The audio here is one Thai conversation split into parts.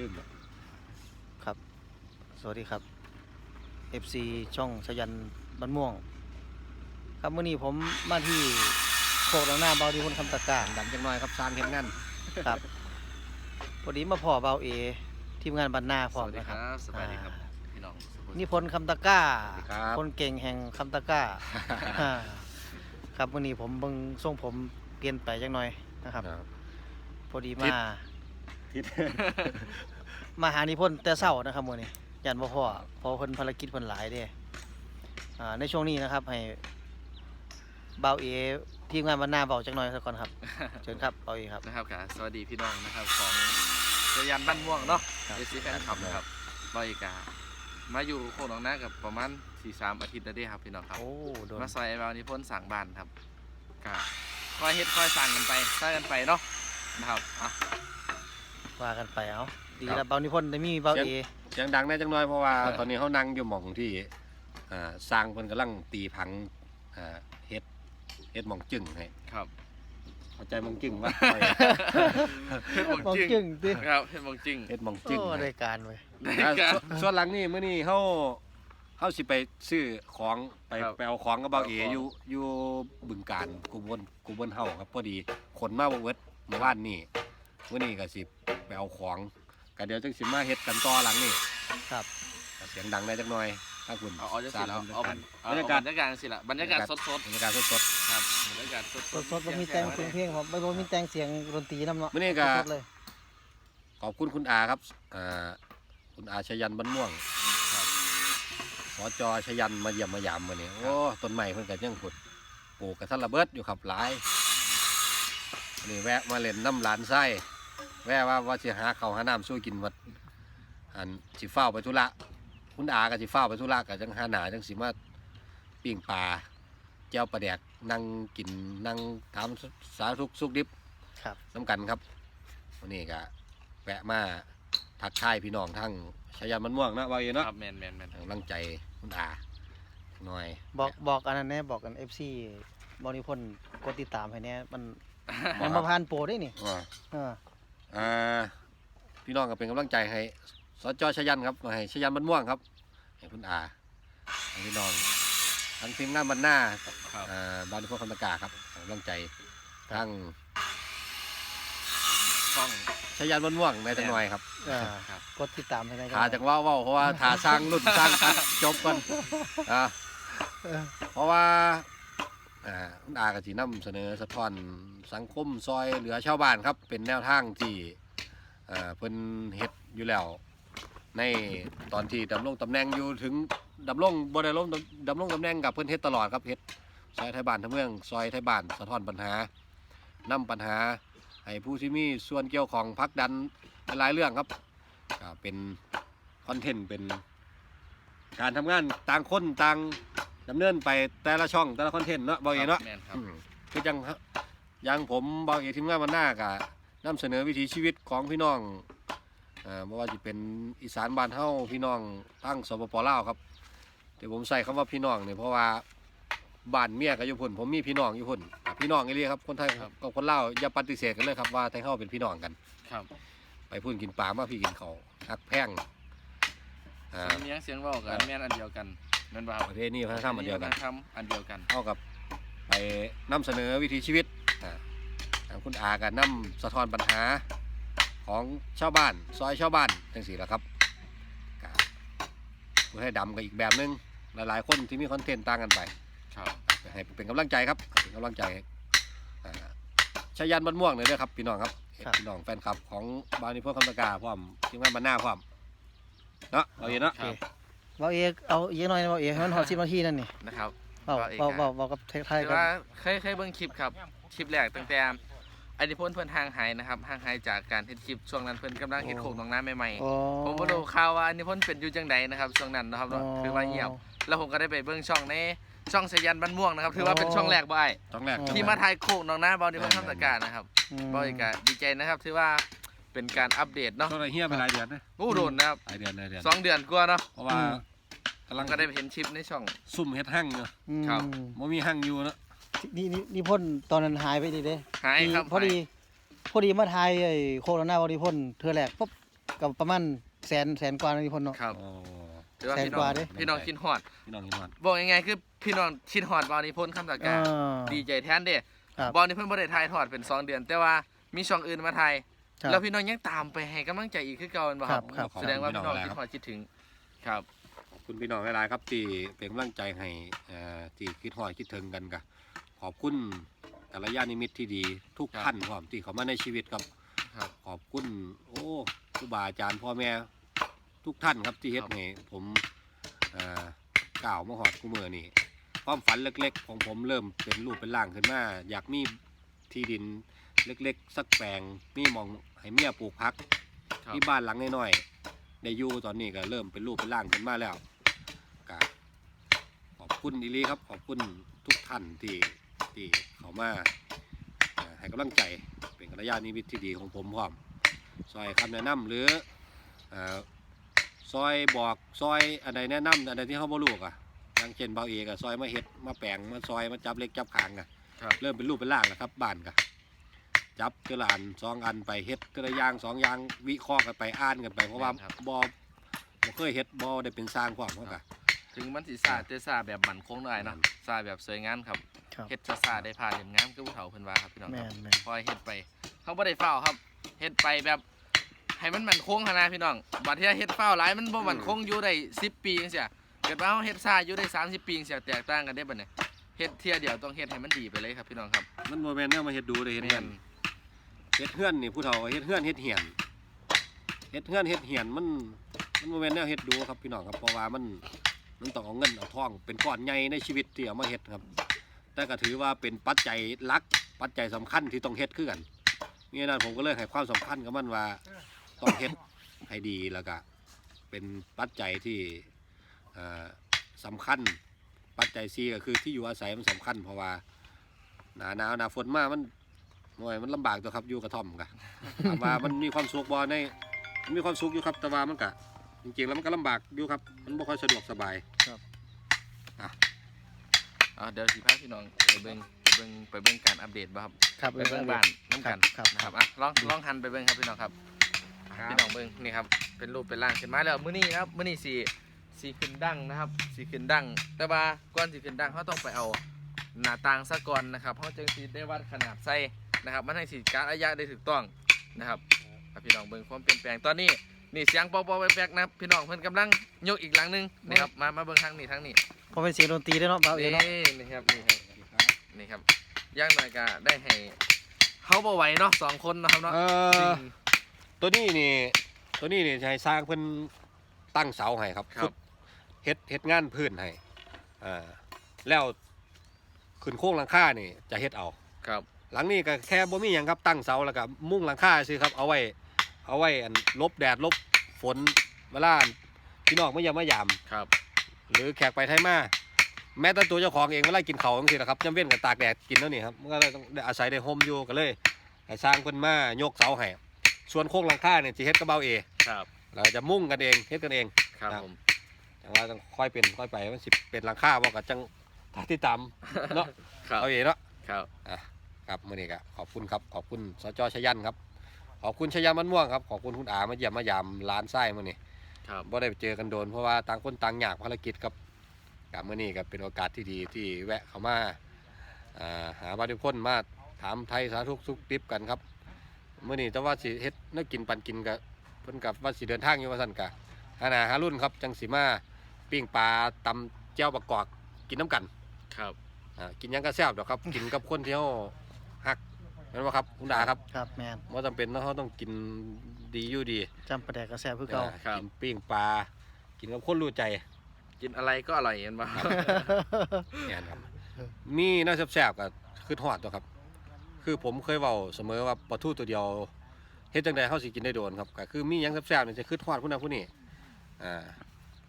ลืมแล้วครับ สวัสดีครับ FC ช่องชยันบันม่วง ครับมื่อนี้ผมมาที่โคกหลังหน้าเบาดีพนคำตะการดังจังหน่อยครับสร้างเห็นงานครับพอดีมาพ่อเบาเอ ทีมงานบันหน้าพร้อมสวัสดีนะคครัรับบสบายดีครับอ่าพี่น้องสุขุมนี่พลคำตะกร้าสวัสดีครับคนเก่งแห่งคำตะกร้าอ่าครับมื่อนี้ผมเบิ่งทรงผมเปลี่ยนไปจังหน่อยนะครับครับพอดีทิมาศ ทิศ มาหานิพนธ์แต่เช้านะครับมื้อนี้ยันบ่พ่อเพราะเพิ่นภารกิจเพิ่นหลายเด้อ่าในช่วงนี้นะครับ ให้เบาเอทีมงานบรรณาเบาจักหน่อยสักก่อนครับ เชิญครับเบาเอครับ นะครับค่ะสวัสดีพี่น้องนะครับของเจยันบ้านม่วงเนาะครับ เอซีแฟนคลับนะครับบอยกา มาอยู่โคกหนองนากับประมาณสี่สามอาทิตย์แล้วเด้ครับพี่น้องครับ โอ้โดนมาซอยไอ้บาวนิพนธ์สั่งบ้านครับกะคอยเฮ็ดคอยสั่งกันไปสร้างกันไปเนาะนะครับอะ ว่ากันไปเอาดีครับ แล้วเบานิพนธ์ได้มีเบาเอเสียงดังแน่จังหน่อยเพราะว่าตอนนี้เขานั่งอยู่หม่องที่อ่าสร้างเพิ่นกำลังตีผังอ่าเฮ็ดเฮ็ดหม่องจึงให้ครับเข้าใจหม่องจึงว่า เฮ็ดหมองมองจริงจึงติครับเฮ็ดหมองจริงเฮ็ดหม่องจึงโอ้ให้ รายการเว้ย ได้อ่ากันส่วนส่วนหลังนี่มื้อนี้เฮาเฮาสิไปซื้อของไปครับไปเอาของกับเบาเอเอาของ อยู่อยู่บึงการกูบนกูบนเฮาครับพอดีขนมาบ่เบิดเมื่อวานนี้ มื้อนี้ก็สิไปเอาของก็เดี๋ยวจังสิมาเฮ็ดกันต่อหลังนี่ครับ ก็เสียงดังได้จักหน่อยถ้าคุณเอาเอาจะสิแล้วเอาบรเอารเอายากาศบรรยากาศสิละบรรยากาศสดบรรยากาศสดๆครับบรรยากาศสดสดสดบ่มีแต่งเสียงเพลงผมบ่บ่มีแต่งเสียงดนตรีนำเนาะๆมื้อนี้ก็สดๆเลยขอบคุณคุณอาครับอ่าคุณอาชยันบ้านม่วงครับสจชยันมาเยี่ยมมายามมื้อนี้โอ้ต้นไม้เพิ่นก็ยังขุดปลูกกระทันระเบิดอยู่ครับหลายนี่แวะมาเล่นน้ำหลานไส้ แวะว่าว่าสิหาข้าวหาน้ำสู้กินวัดอันสิเฝ้าวไปธุระคุณอาก็สิเฝ้าวไปธุระก็จังหาหนาจังสิมาปิ้งปลาเจ้าปลาแดกนั่งกินนั่งถามสารทุกข์สุกดิบครับสำคัญครับวันนี้ก็แวะมาทักทายพี่น้องทั้งชายันมันม่วงนะว่าอยู่เนาะครับแมนแมนแมนให้กำลังใจคุณอาหน่อยบอกบอกอันนั้นแน่บอกกัน FC เบานิพนธ์กดติดตามให้แน่มันบมัอนกคมารับผ่านโปรได้นี่อ่า เออ อ่าพี่น้องก็เป็นกำลังใจให้สจชายันครับให้ชายันมันม่วงครับให้คุณอาให้พี่น้องทั้งทีมงานบรรณาครับอ่าบ้านพวกคำตะกาครับให้กำลังใจทั้งต้องชายันมันม่วงในจังหน่อยครับเออครับกดติดตามให้ได้ขาจังว่าเว่าเพราะว่าถาสร้างรุ่นสร้างตัดจบก่อนอ่าเออเพราะว่า อ่าคุณอากสินำเสนอสะท้อนสังคมซอยเหลือชาวบ้านครับ เป็นแนวทางที่อ่าเพิ่นเฮ็ดอยู่แล้ว ในตอนที่ดำรงตำแหน่งอยู่ถึงดำรงบ่ได้ลงดำรงตำแหน่งกับเพิ่นเฮ็ดตลอดครับเฮ็ดซอยไทยบ้านทั้งเมืองซอยไทยบ้านสะท้อนปัญหานำปัญหาให้ผู้ที่มีส่วนเกี่ยวของพักดันหลายเรื่องครับก็เป็นคอนเทนต์เป็นการทำงานต่างคนต่าง ดำเนินไปแต่ละช่องแต่ละคอนเทนต์เนาะบ่เอ๋เนาะแมนครับอืมคือจังฮะอยังผมบางเอกทีมงานวันหน้ากะนำเสนอวิถีชีวิตของพี่น้องอ่าไม่ว่าจะเป็นอีสานบ้านเฮาพี่น้องทั้งสปปลาวครับเดี๋ยวผมใส่คำว่าพี่น้องเนี่ยเพราะว่าบ้านเมียก็อยู่พุ่นผมมีพี่น้องอยู่พุ่นอะพี่น้องอีเรียครับคนไทยครับกับคนลาวอย่าปฏิเสธกันเลยครับว่าไทยเฮาเป็นพี่น้องกัน ครับไปพุ่นกินปลามาพี่กินเขาวฮักแพงอ่าเสียงเลี้ยงเสียงเว่ากันแมนอันเดียวกัน แมนบ่ครับประเทศนี้พัฒนธรรมอันเดียวกันทำอันเดียวกันเท่ากับไปนำเสนอวิถีชีวิตอ่าทางคุณอากันนำสะท้อนปัญหาของชาวบ้านซอยชาวบ้านจังสี่แหละครับก็ผู้ให้ดำก็อีกแบบหนึงหลายๆ คนที่มีคอนเทนต์ต่างกันไปครับก็ให้เป็นกำลังใจครับเป็นกำลังใจอ่าชายันบ้านม่วงเลยเด้อครับพี่น้องครับพี่น้องแฟนคลับของบาวนิพนธ์คำตะกาพร้อมทีมงานบ้านหน้าพร้อมเนาะเราเห็นเนาะครับ เบาเอกเอาเยอะหน่อยนะเบาเอกให้มันหอดสิบนาทีนั่นนี่นะครับเบาเบาเอกเบาอะเบาเบากับไทยแต่ๆกันว่าเคยเคยเบิ่งคลิปครับคลิปแรกตั้งแต่อันนี้เพิ่นเพิ่นห่างหายนะครับห่างหายจากการเฮ็ดคลิปช่วงนั้นเพิ่นกำลังเฮ็ดโคกหนองน้ำใหม่โอ้ๆผมบ่รู้ข่าวว่าอันนี้เพิ่นเป็นอยู่จังใดนะครับช่วงนั้นนะครับเนาะคือว่าเงียบแล้วผมก็ได้ไปเบิ่งช่องในช่องสยันบ้านม่วงนะครับถือว่าเป็นช่องแรกบ่อ้ายต้องแรกที่มาถ่ายโคกหนองน้าเบาที่เพิ่นทำตะการนะครับมบ่อีกอะดีใจนะครับถือว่า เป็นการอัปเดตเนาะต้องอะไรเฮียไปหลายเดือนนะโอ้โดนนะครับหลายเดือนหลายเดือนสองเดือนกว่าเนาะเพราะว่าอืม กำลังก็ได้เห็นชิปในช่อง ซุ่มเฮ็ดหั่งเนาะอืมครับ บ่มีหั่งอยู่เนาะนี่นี่นี่พ่นตอนนั้นหายไปดิเด้หายครับพอดีหายพอดีมาทายไอ้โคโรนาบริพ่นเธอแรกปุ๊บก็ประมาณแสนแสนกว่านะนิพนธ์เนาะ ครับอ๋อถือว่าแสนพี่น้กองว่าเด้ พี่น้องคิดฮอด พี่น้องเห็นว่าบอกยังไงคือพี่น้องคิดฮอดบอลนิพนธ์คำตะเอกาอดีใจแทนเด้ครับ บอลนิพนธ์บ่ได้ถ่ายทอดเป็นสองเดือน แต่ว่ามีช่องอื่นมาถ่าย ครับแล้วพี่น้องยังตามไปให้กำลังใจอีกคือเก่าแม่นบ่ครับครับ แสดงว่าพี่น้องคิดฮอดคิดถึงครับ ขอบคุณพี่น้องหลายๆครับที่เป็นกำลังใจให้เอ่อที่คิดฮอดคิดถึงกันกะขอบคุณกัลยาณมิตรที่ดีทุกครับ ท่านพร้อมที่เขามาในชีวิตครับ ครับ ขอบคุณโอ้ครูบาอาจารย์พ่อแม่ทุกท่านครับที่เฮ็ดครับ ให้ผมเอ่อกล่าวมาหอดคู่มือนี่ความฝันเล็กๆ ของผมเริ่มเป็นรูปเป็นร่างขึ้นมาอยากมีที่ดิน เล็กๆ สักแปลงมีหมองให้เมียปลูกพักครับ ที่บ้านหลังน้อยๆได้อยู่ตอนนี้ก็เริ่มเป็นรูปเป็นร่างขึ้นมาแล้วก็ขอบคุณอีหลีครับ ขอบคุณทุกท่านที่ที่เขามาเอ่อให้กำลังใจเป็นกัลยาณมิตรที่ดีของผมพร้อมซอยคำแนะนำหรือเอ่อซอยบอกซอยอันใดแนะนำอันใดที่เขาบ่รู้อะอย่างเช่นเบาเอกอะซอยมาเฮ็ดมาแปลงมาซอยมาจับเล็กจับขางอะ ครับ เริ่มเป็นรูปเป็นร่างแล้วครับบ้านกะ จับเจละอันสองอันไปเฮ็ดแต่ละอย่างสองอย่างวิเคราะห์กันไปอ่านกันไปเพราะว่าครับบ่บ่เคยเฮ็ดบ่ได้เป็นสร้างความเพราะกะ ถึงมันสิซาแต่ซาแบบมั่นคงหน่อยเนาะซาแบบสวยงามครับครับเฮ็ดซาซาได้ผ่านเล่มงามคือผู้เฒ่าเพิ่นว่าครับพี่น้องคแม่รับนแม่นคอยเฮ็ดไปเขาบ่ได้เฝ้าครับเฮ็ดไปแบบ ให้มันมั่นคงหั่นนะพี่น้องบัดเที่ยเฮ็ดเฝ้าหลายมันบ่มั่นคงอยู่ได้10 ปีจังซี่เกิดว่าเฮาเฮ็ดซ่าอยู่ได้ 30 ปีจังซี่แตกต่างกันได้บัดนี้เฮ็ดเที่ยเดียวต้องเฮ็ดให้มันดีไปเลยครับพี่น้องครับ มันบ่แม่นแนวมาเฮ็ดดูได้เฮ็ดแม่เฮือนน เฮ็ดเฮือนนี่ผู้เฒ่าเฮ็ดเฮือนเฮ็ดเหียนเฮ็ดเฮือนเฮ็ดเหียนมันมันบ่แม่นแนวเฮ็ดดูครับพี่น้องครับเพราะว่ามันมันต้องเอาเงินเอาทอง เป็นก้อนใหญ่ในชีวิตที่เอามาเฮ็ดครับ แต่ก็ถือว่าเป็นปัจจัยหลัก ปัจจัยสำคัญที่ต้องเฮ็ดคือกันนี่นั้นผมก็เลยให้ความสำคัญกับมันว่าต้องเฮ็ดให้ดีแล้วก็เป็นปัจจัยที่เอ่อสำคัญปัจจัยซีก็คือที่อยู่อาศัยมันสำคัญ เพราะว่าหนาหนาวหนาฝนมามัน หน่วยมันลำบากตัวครับอยู่กระท่อมกะ ถามว่ามันมีความสุขบ่ในมันมีความสุขอยู่ครับ แต่ว่ามันกะ จริงๆแล้วมันก็ลำบากอยู่ครับ มันบ่ค่อยสะดวกสบาย อ่าเดี๋ยวสิพาพี่น้องไปเบิ่งไปเบิ่งไปเบิ่งการอัปเดตบ่ครับครับไปเบิ่งบ้านน้ำกันครับนะครับอะลองลองหันไปเบิ่งครับพี่น้องครับพี่น้องเบิ่งนี่ครับเป็นรูปเป็นร่างขึ้นมาแล้วมื้อนี้นะครับมื้อนี้สีสีขึ้นดังนะครับสีขึ้นดัง แต่ว่าก่อนสีขึ้นดังเขาต้องไปเอาหน้าต่างซะก่อนนะครับเขาจึงสิได้วัดขนาดไส้ นะครับ มันให้สีการระยะได้ถูกต้องนะครับอะพี่น้องเบิ่งความเปลี่ยนแปลงตอนนี้นี่เสียงปอปอแป๊กๆนะครับพี่น้องเพิ่นกำลังยกอีกหลังหนึงนะครับมามาเบิ่งทางนี้ทางนี้เพราะเป็นเสียงดนตรีด้วยเนาะเบาเอนี่เนาะนี่ครับนี่ครับนี่ครับย่างหน่อยก็ได้ให้เขาบ่ไหวเนาะสองคนเนาะครับเนาะเอ่อจริงตัวนี้นี่ตัวนี้นี่จะให้สร้างเพิ่นตั้งเสาให้ครับครับดเฮ็ดเฮ็ดงานพื้นให้อ่าแล้วขึ้นโค้งหลังคานี่จะเฮ็ดเอาครับ หลังนี้ก็แค่บ่มีหยังครับตั้งเสาแล้วก็มุ่งหลังคาซื่อครับเอาไว้ เอาไว้อันลบแดดลบฝนเวลาพี่น้องไม่ยามมายามครับ หรือแขกไปไทยมาแม้แต่ตัวเจ้าของเองเวลากินเขาวจังซี่นะครับจำเป็นกับตากแดดกินแล้วนี่ครับมันก็เลยต้องได้อาศัยได้ห่มอยู่ก็เลยให้สร้างเพิ่นมายกเสาให้ส่วนโค้งหลังคาเนี่ยสิเฮ็ดกับเบาเอครับเราจะมุ่งกันเองเฮ็ดกันเองครับครับผมจังว่าต้องค่อยเป็นค่อยไปมันสิเป็นหลังคาบ่ก็จังถ้าที่ตามเนาะครับเอาเองเนาะครับ ครับมื่อนี้ก็ขอบคุณครับขอบคุณสจชยันครับขอบคุณชยันมันม่วงครับขอบคุณคุณอามาเยี่ยมมายามร้านไส้มื่อนี้ครับบ่ได้ไปเจอกันโดนเพราะว่าต่างคนต่างอยากภารกิจครับกับมื่อนี้ก็เป็นโอกาสที่ดีที่แวะเข้ามาอ่าหาบาริพนมาถามไทยสาธุสุขดิบกันครับมื่อนี้แต่ว่าสิเฮ็ดนักกินปันกินกับเพิ่นกับว่าสิเดินทางอยู่ว่าซั่นกะหาหนาหารุ่นครับจังสิมาปิ้งปลาตำแจ่วบักกอกกินน้ำกัน ครับอ่ากินหยังก็แซ่บดอกครับ กินกับคนที่เขา ฮักเห็นไหมครับคุณดาครับครับแมนว่าจำเป็นต้องเขาต้องกินดีอยู่ดีจำประแดกกระแสคือเก่า อ่ากินปิ้งปลากินกับคนรู้ใจกินอะไรก็อร่อยเห็นบ่เนี่ยครับ มีน่าแซ่บๆกับคือทอดตัวครับ คือผมเคยเว้าเสมอว่าปลาทูตัวเดียวเฮ็ดจังไดเฮาสิกินได้โดนครับก็คือมีหยังแซ่บๆนี่จะคือทอดผู้นั้นผู้นี้อ่า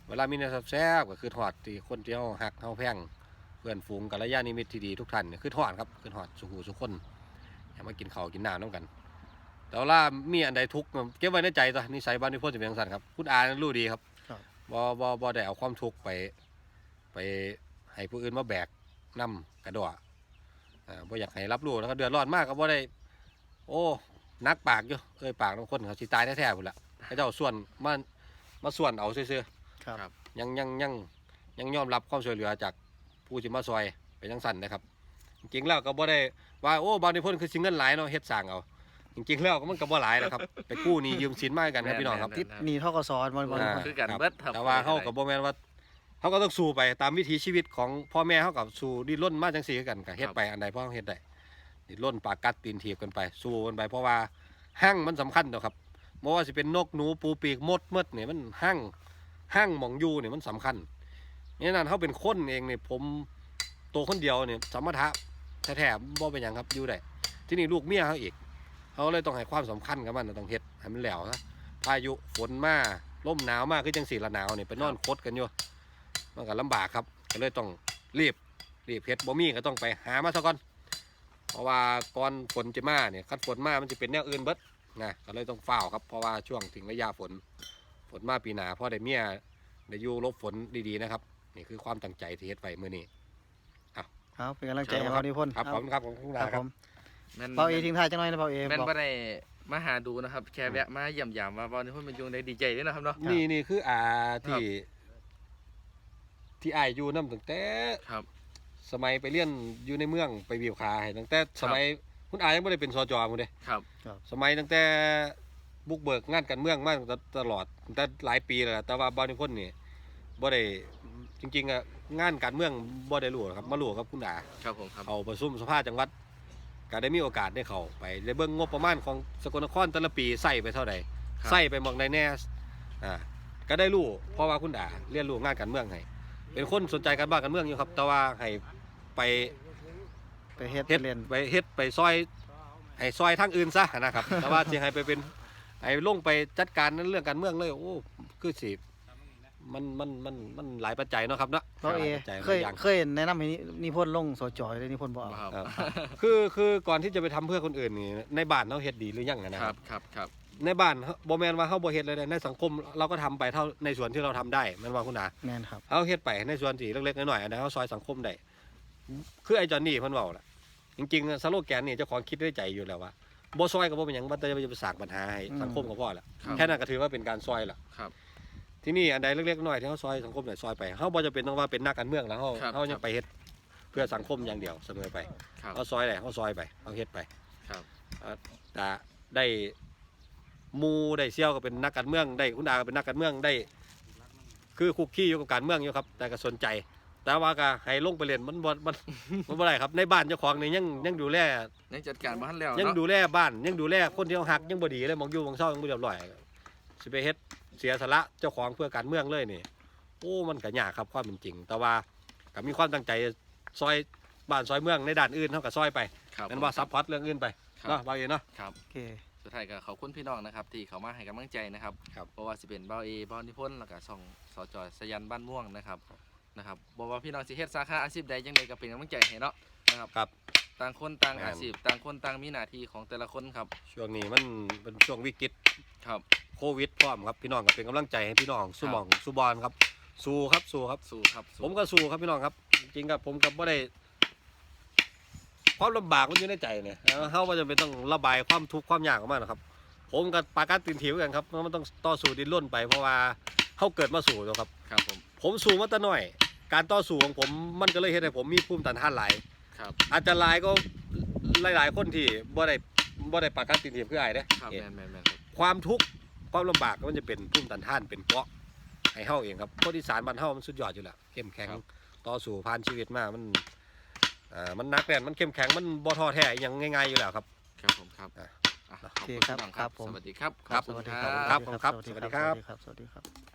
เวลามีแนวแซ่บๆก็คือทอดที่คนที่เฮาฮักเฮาแพงเพื่อนฝูงกัลยาณมิตรที่ดีทุกท่านเนี่ยคือทอดครับคือทอดสุขูสุคน อย่ามากินข้าวกินน้ำน้ำกัน แต่ว่ามีอันใดทุกข์เก็บไว้ในใจตัวนิสัยบ้านนิพนธ์จะเป็นอย่างสั้นครับคุณอารู้ดีครับครับบ่บ่บ่ได้เอาความทุกข์ไป ไปให้ผู้อื่นมาแบกนำกระดออ่าบ่อยากให้รับรู้แล้วก็เดือดร้อนมากก็บ่ได้ โอ้นักปากอยู่เอ้ยปากบางคนเขาสิตายแท้ๆพุ่นละให้เจ้าส่วนมามาส่วนเอาซื่อครับครับๆยังยังยังยังยอมรับความช่วยเหลือจากผู้ที่มาซอยไปจังสั่นนะครับ จริงแล้วก็บ่ได้ ว่าโอ้บางทีเพิ่นคือสิเงินหลายเนาะเฮ็ดสร้างเอาจริงๆแล้วก็มันก็บ่หลายนะครับ ไปกู้หนี้ยืมสินมากันครับพี่น้องครับ ติดหนีเท่ากับซอนมันมันอ่า คือกันครับเบิดครับแต่ว่าเฮาก็บ่แม่นว่าเฮาก็ต้องสู้ไปตามวิถีชีวิตของพ่อแม่เฮากับสู้ดิ้นรนมาจังซี่คือกันก็เฮ็ดไปอันใดพ่อเฮ็ดได้ดิ้นรนปากกัดตีนถีบกันไป สู้กันไปเพราะว่าหั่งมันสำคัญเนาะครับบ่ว่าสิเป็นนกหนูปูปีกมดมดนี่มันหั่งหั่งหมองอยู่นี่มันสำคัญนี่นั่นเฮาเป็นคนเองนี่ผมตัวคนเดียวนี่สมรรถะ แท้ๆบ่เป็นหยังครับอยู่ได้ที่นี่ลูกเมียเฮาอีกเขาเลยต้องให้ความสำคัญกับมันต้องเฮ็ดให้มันแล้วซะพายุฝนมาลมหนาวมากคือจังสีละหนาวเนี่ยไปนอนคดกันอยู่มันก็ลำบากครับก็เลยต้องรีบรีบเฮ็ดบ่มีก็ต้องไปหามาซะก่อนเพราะว่าก่อนฝนจะมาเนี่ยคันฝนมามันจะเป็นแนวอื่นเบิดนะก็เลยต้องเฝ้าครับเพราะว่าช่วงถึงระยะฝนฝนมาปีหนาพ่อได้เมียได้อยู่ลบฝนดีๆนะครับนี่คือความตั้งใจที่เฮ็ดไว้มื้อนี้ เอาเป็นกำลังใจให้เบานิพนธ์ครับขอบคุณครับขอบคุณคครัรับบผครับมแม่นเบาเอทิ้งท้ายจังหน่อยนะเบาเอแม่นบอกบ่ได้มาหาดูนะครับ แค่แวะมาเยี่ยมยามว่าบ่นี่เพิ่นเป็นยุงได้ดีใจเด้อนะครับเนาะนี่นี่คืออาที่ครับที่อายอยู่นํตั้งแต่ครับ สมัยไปเรียนอยู่ในเมืองไปบีบขาให้ตั้งแต่สมัยคุณอายังไม่ได้เป็นสจมึงเด้ครับ สมัยตั้งแต่บุกเบิกงานการเมืองมาตลอดตั้งแต่หลายปีแล้วล่ะแต่ว่าบางคนนี่บ่ได้จริงๆอะ งานการเมืองบ่ได้รู้หรอกครับมารู้กับคุณอาครับผมครับเอาประชุมสภาจังหวัดก็ได้มีโอกาสได้เข้าไปได้เบิ่งงบประมาณของสกลนครแต่ละปีใส่ไปเท่าใดครับ ใส่ไปหมองใดแน่อ่าก็ได้รู้เพราะว่าคุณอาเรียนรู้งานการเมืองให้เป็นคนสนใจการบ้านการเมืองอยู่ครับแต่ว่าให้ไป ไปเฮ็ดเฮ็ดเรียน ไปเฮ็ดไปซอยให้ซอยทางอื่นซะนะครับ แต่ว่าสิให้ไปเป็นให้ลงไปจัดการในเรื่องการเมืองเลย โอ้คือสิ มันมันมันมันหลายปัจจัยเนาะครับเนาะเบาเอหลายปัจจัยหเคลายยอย่าง เคยแนะนำให้นิพนธ์ลงสจอยเลยนิพนธ์บอกครับครับ คือคือก่อนที่จะไปทำเพื่อคนอื่นนี่ในบ้านเราเฮ็ดดีหรือยังอะนะคครัรับบครับครับในบ้านบ่แม่นว่าเฮาบ่เฮ็ดเลยนะในสังคมเราก็ทำไปเท่าในส่วนที่เราทำได้แม่นว่าคุณอาแม่นครับเอาเฮ็ดไปในส่วนที่เล็กๆน้อยๆอันนั้นเฮาซอยสังคมได้คือไอ้จอนนี่เพิ่นเว้าล่ะจริงๆสโลแกนนี่เจ้าของคิดด้วยใจอยู่แล้วว่าบ่ซอยก็บ่เป็นหยังบ่แต่จะไปสร้างปัญหาให้สังคมก็พอละครับแค่นั้นก็ถือว่าเป็นการซอยละครับ ที่นี่อันใดเล็กๆน้อยๆที่เขาซอยสังคมหน่อยซอยไปเขาบ่จะเป็นต้องว่าเป็นนักการเมืองแล้วเขาครับเขายังไปเฮ็ดเพื่อสังคมอย่างเดียวเสมอไปครับ เขาซอยไหนเขาซอยไปเขาเฮ็ดไปครับแต่ได้หมูได้เซี่ยวก็เป็นนักการเมืองได้คุณอาก็เป็นนักการเมืองได้ คือคุกคีอยู่กับการเมืองอยู่ครับ แต่ก็สนใจ แต่ว่าก็ให้ลงไปเล่นมันบ่มัน มันบ่ได้ครับในบ้านเจ้าของนี่ยังยังดูแล ยังจัดการบ่ทันแล้วยังเนาะ ดูแลบ้านยังดูแลคนที่เขาหักยังบ่ดีเลยมองอยู่มองเศร้ายังบ่เรียบร้อยสิไปเฮ็ด เสียสละเจ้าของเพื่อการเมืองเลยนี่โอ้มันก็ยากครับความเป็นจริง แต่ว่าก็มีความตั้งใจซอยบ้านซอยเมืองในด้านอื่นเท่ากับซอยไปครับนั่นว่าซัพพอร์ตเรื่องอื่นไปครับเนาะบางเอเนาะครับ โอเค สุดท้ายก็ขอบคุณพี่น้องนะครับ ที่เขามาให้กำลังใจนะครับครับเพราะว่าสิเป็นเบ้าเอเบ้านิพนธ์แล้วก็ช่องสจอยสยันบ้านม่วงนะครับนะครับบอกว่าพี่น้องสิเฮ็ดสาขาอาชีพใดจังใดก็เป็นกำลังใจให้เนาะนะครับ ครับ ต่างคนต่างแม่นอาชีพต่างคนต่างมีหน้าที่ของแต่ละคนครับ ช่วงนี้มันเป็นช่วงวิกฤตครับโควิดพร้อมครับพี่น้องก็เป็นกำลังใจให้พี่น้องสู้หมองสู้บอลครับ สู้ครับสู้ครับ สู้ครับสู้ผมก็สู้ครับพี่น้องครับ จริงๆครับผมก็บ่ได้ความลำบากมันอยู่ในใจเนี่ยเออเฮาว่าจะเป็นต้องระบายความทุกข์ความยากออกมานะครับ ผมกับปากัดตินถิวกันครับมันต้องต่อสู้ดิ้นรนไปเพราะว่าเฮาเกิดมาสู้แล้วครับ ครับผมผมสู้มาแต่น้อย การต่อสู้ของผมมันก็เลยเฮ็ดให้ผมมีภูมิต้านทานหลาย ครับอาจจะหลายก็หลาย ๆ คนที่บ่ได้บ่ได้ปากัดตินถิวคืออ้ายเด้ครับเอ๊ะแม่นแม่นแม่นครับความทุกข์ความลำบากมันจะเป็นภูมิต้านทานเป็นเกราะให้เฮาเองครับคนอีสานบ้านเฮามันสุดยอดอยู่แล้วเข้มแข็งต่อสู้ผ่านชีวิตมามันอ่ามันหนักแน่นมันเข้มแข็งมันบ่ท้อแท้อหยังง่ายๆอยู่แล้วครับ ครับผมครับอะอะขอบโอเคคุณครับพี่น้องคครัรับบผมสวัสดีครับ ครับขอณสวัสดีคครัรับผมครับสวัสดีครับ สวัสดีครับ สวัสดีครับ